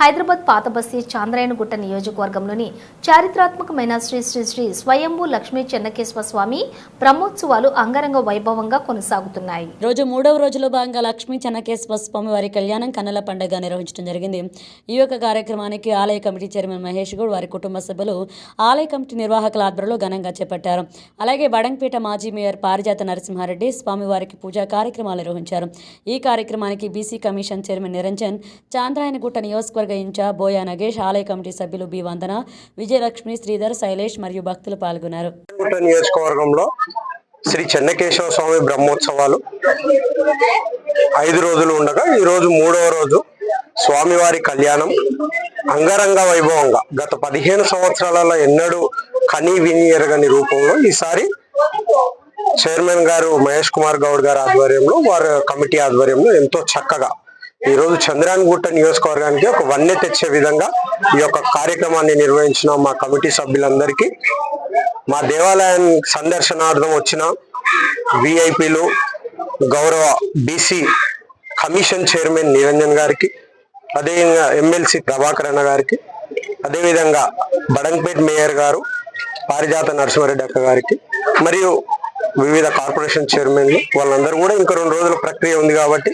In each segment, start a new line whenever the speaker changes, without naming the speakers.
హైదరాబాద్ పాతబస్తీ చాంద్రాయణగుట్ట నియోజకవర్గంలోని చారిత్రాత్మకమైన శ్రీ శ్రీ శ్రీ స్వయంభూ లక్ష్మీ చెన్నకేశ్వర స్వామి బ్రహ్మోత్సవాలు అంగరంగ వైభవంగా కొనసాగుతున్నాయి.
రోజు మూడవ రోజులో భాగంగా లక్ష్మీ చెన్నకేశ్వర స్వామి వారి కళ్యాణం కన్నుల పండుగ నిర్వహించడం జరిగింది. ఈ యొక్క కార్యక్రమానికి ఆలయ కమిటీ చైర్మన్ మహేష్ గౌడ్ వారి కుటుంబ సభ్యులు ఆలయ కమిటీ నిర్వాహకుల ఆధ్వర్యంలో ఘనంగా చేపట్టారు. అలాగే బడంగపేట మాజీ మేయర్ పారిజాత నరసింహారెడ్డి స్వామివారికి పూజా కార్యక్రమాలు నిర్వహించారు. ఈ కార్యక్రమానికి BC commission chairman Niranjan Chandrayangutta నియోజకవర్గ ఇన్ఛార్జ్ బోయా నగేష్ ఆలయ కమిటీ సభ్యులు బి వందన విజయలక్ష్మి శ్రీధర్ శైలేష్ మరియు భక్తులు పాల్గొన్నారు.
నియోజకవర్గంలో శ్రీ చెన్నకేశవ స్వామి బ్రహ్మోత్సవాలు ఐదు రోజులు ఉండగా ఈ రోజు మూడవ రోజు స్వామివారి కళ్యాణం. అంగరంగ వైభవంగా గత పదిహేను సంవత్సరాలలో ఎన్నడూ కని విని ఎరగని రూపంలో ఈసారి చైర్మన్ గారు మహేష్ కుమార్ గౌడ్ గారి ఆధ్వర్యంలో వారి కమిటీ ఆధ్వర్యంలో ఎంతో చక్కగా ఈ రోజు చంద్రాన్గుట్ట నియోజకవర్గానికి ఒక వన్నె తెచ్చే విధంగా ఈ యొక్క కార్యక్రమాన్ని నిర్వహించిన మా కమిటీ సభ్యులందరికీ. మా దేవాలయం సందర్శనార్థం వచ్చిన విఐపిలు గౌరవ బీసీ కమిషన్ చైర్మన్ నిరంజన్ గారికి అదేవిధంగా ఎమ్మెల్సీ ప్రభాకర్ అన్న గారికి అదేవిధంగా బడంపేట్ మేయర్ గారు పారిజాత నరసింహారెడ్డి అక్క గారికి మరియు వివిధ కార్పొరేషన్ చైర్మన్లు వాళ్ళందరూ కూడా ఇంకా రెండు రోజుల ప్రక్రియ ఉంది కాబట్టి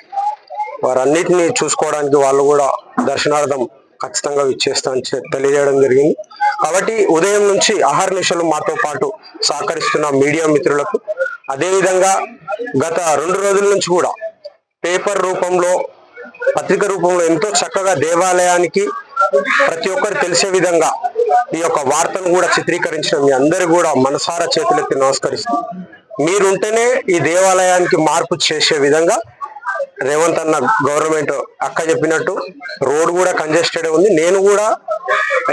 వారన్నిటిని చూసుకోవడానికి వాళ్ళు కూడా దర్శనార్థం ఖచ్చితంగా ఇచ్చేస్తా అని తెలియజేయడం జరిగింది. కాబట్టి ఉదయం నుంచి ఆహార నిశలు మాతో పాటు సహకరిస్తున్న మీడియా మిత్రులకు అదేవిధంగా గత రెండు రోజుల నుంచి కూడా పేపర్ రూపంలో పత్రిక రూపంలో ఎంతో చక్కగా దేవాలయానికి ప్రతి ఒక్కరు తెలిసే విధంగా ఈ యొక్క వార్తను కూడా చిత్రీకరించిన మీ అందరు కూడా మనసారా చేతులెత్తి నమస్కరిస్తూ మీరుంటేనే ఈ దేవాలయానికి మార్పు చేసే విధంగా రేవంత్ అన్న గవర్నమెంట్ అక్క చెప్పినట్టు రోడ్ కూడా కంజెస్టెడ్ ఉంది. నేను కూడా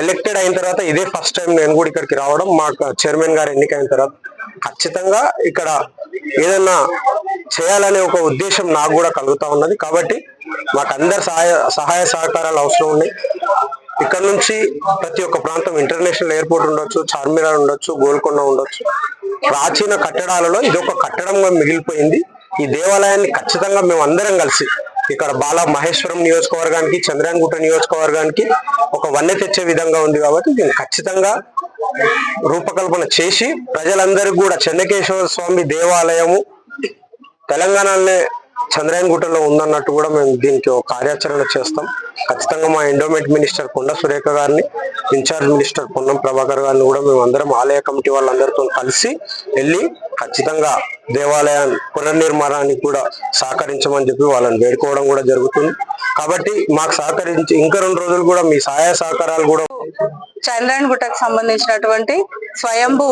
ఎలక్టెడ్ అయిన తర్వాత ఇదే ఫస్ట్ టైం నేను కూడా ఇక్కడికి రావడం. మా చైర్మన్ గారు ఎన్నికైన తర్వాత ఖచ్చితంగా ఇక్కడ ఏదన్నా చేయాలనే ఒక ఉద్దేశం నాకు కూడా కలుగుతా ఉన్నది. కాబట్టి మాకు అందరి సహాయ సహాయ సహకారాలు అవసరం ఉన్నాయి. ఇక్కడ నుంచి ప్రతి ఒక్క ప్రాంతం ఇంటర్నేషనల్ ఎయిర్పోర్ట్ ఉండొచ్చు చార్మినార్ ఉండొచ్చు గోల్కొండ ఉండొచ్చు. ప్రాచీన కట్టడాలలో ఇది ఒక కట్టడంగా మిగిలిపోయింది. ఈ దేవాలయాన్ని ఖచ్చితంగా మేము అందరం కలిసి ఇక్కడ బాల మహేశ్వరం నియోజకవర్గానికి చంద్రాయనగుట్ట నియోజకవర్గానికి ఒక వన్నె తెచ్చే విధంగా ఉంది కాబట్టి దీన్ని ఖచ్చితంగా రూపకల్పన చేసి ప్రజలందరికీ కూడా చెన్నకేశ్వర స్వామి దేవాలయము తెలంగాణలోనే చంద్రాయనగుట్టలో ఉందన్నట్టు కూడా మేము దీనికి ఒక కార్యాచరణ చేస్తాం. ఖచ్చితంగా మా ఎండోమెంట్ మినిస్టర్ కొండ సురేఖ గారిని ఇన్ఛార్జ్ మినిస్టర్ పొన్నం ప్రభాకర్ గారిని కూడా మేము అందరం ఆలయ కమిటీ వాళ్ళందరితో కలిసి వెళ్ళి ఖచ్చితంగా దేవాలయ పునర్నిర్మాణానికి కూడా సహకరించమని చెప్పి వాళ్ళని వేడుకోవడం కూడా జరుగుతుంది. కాబట్టి మాకు సహకరించి ఇంకా రెండు రోజులు కూడా మీ సహాయ సహకారాలు కూడా
చంద్రాయణ గుట్టకు సంబంధించినటువంటి స్వయంభూ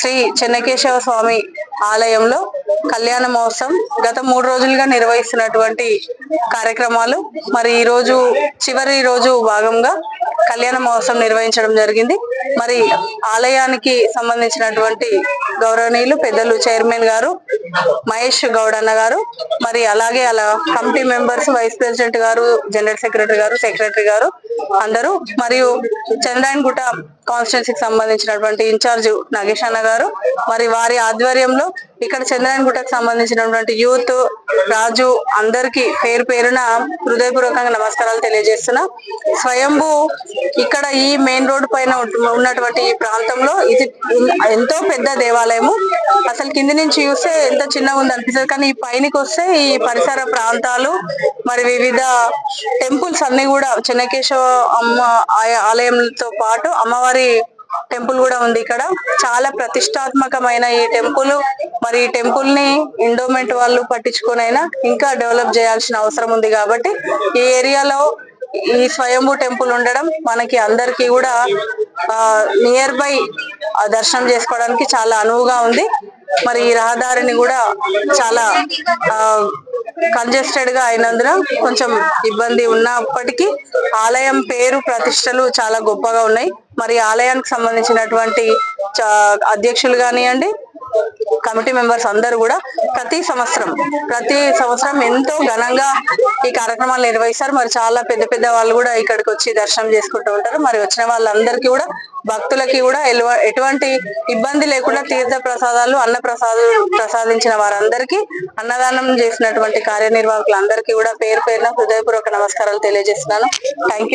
శ్రీ చెన్నకేశవ స్వామి ఆలయంలో కళ్యాణ మహోత్సవం. గత మూడు రోజులుగా నిర్వహిస్తున్నటువంటి కార్యక్రమాలు. మరి ఈ రోజు చివరి రోజు భాగంగా కళ్యాణ మహోత్సవం నిర్వహించడం జరిగింది. మరి ఆలయానికి సంబంధించినటువంటి గౌరవనీయులు పెద్దలు చైర్మన్ గారు మహేష్ గౌడ్ అన్న గారు మరి అలాగే అలా కమిటీ మెంబర్స్ వైస్ ప్రెసిడెంట్ గారు జనరల్ సెక్రటరీ గారు సెక్రటరీ గారు అందరూ మరియు చంద్రాయణగుట్ట కాన్స్టిట్యున్సీకి సంబంధించినటువంటి ఇన్ఛార్జ్ నాగేష్ అన్న గారు మరి వారి ఆధ్వర్యంలో ఇక్కడ చంద్రాయన్ గుట్టకు సంబంధించినటువంటి యూత్ రాజు అందరికి పేరు పేరున హృదయపూర్వకంగా నమస్కారాలు తెలియజేస్తున్నా. స్వయంభు ఇక్కడ ఈ మెయిన్ రోడ్ పైన ఉన్నటువంటి ఈ ప్రాంతంలో ఇది ఎంతో పెద్ద దేవాలయము. అసలు కింది నుంచి చూస్తే ఎంత చిన్నగా ఉంది అనిపిస్తుంది కానీ ఈ పైనకి వస్తే ఈ పరిసర ప్రాంతాలు మరి వివిధ టెంపుల్స్ అన్ని కూడా చెన్నకేశవ అమ్మ ఆలయంతో పాటు అమ్మవారి టెంపుల్ కూడా ఉంది ఇక్కడ. చాలా ప్రతిష్టాత్మకమైన ఈ టెంపుల్. మరి ఈ టెంపుల్ని ఎండోమెంట్ వాళ్ళు పట్టించుకొనైనా ఇంకా డెవలప్ చేయాల్సిన అవసరం ఉంది కాబట్టి ఈ ఏరియాలో ఈ స్వయంభూ టెంపుల్ ఉండడం మనకి అందరికీ కూడా నియర్ బై దర్శనం చేసుకోవడానికి చాలా అనువుగా ఉంది. మరి ఈ రహదారిని కూడా చాలా కంజెస్టెడ్గా అయినందున కొంచెం ఇబ్బంది ఉన్నప్పటికీ ఆలయం పేరు ప్రతిష్టలు చాలా గొప్పగా ఉన్నాయి. మరి ఆలయానికి సంబంధించినటువంటి చా- అధ్యక్షులు కానివ్వండి కమిటీ మెంబర్స్ అందరూ కూడా ప్రతి సంవత్సరం ప్రతి సంవత్సరం ఎంతో ఘనంగా ఈ కార్యక్రమాలు నిర్వహిస్తారు. మరి చాలా పెద్ద పెద్ద వాళ్ళు కూడా ఇక్కడికి వచ్చి దర్శనం చేసుకుంటూ ఉంటారు. మరి వచ్చిన వాళ్ళందరికీ కూడా భక్తులకి కూడా ఎటువంటి ఇబ్బంది లేకుండా తీర్థ ప్రసాదాలు అన్న ప్రసాదాలు ప్రసాదించిన వారందరికీ అన్నదానం చేసినటువంటి కార్యనిర్వాహకులందరికీ కూడా పేరు పేరున హృదయపూర్వక నమస్కారాలు తెలియజేస్తున్నాను. థ్యాంక్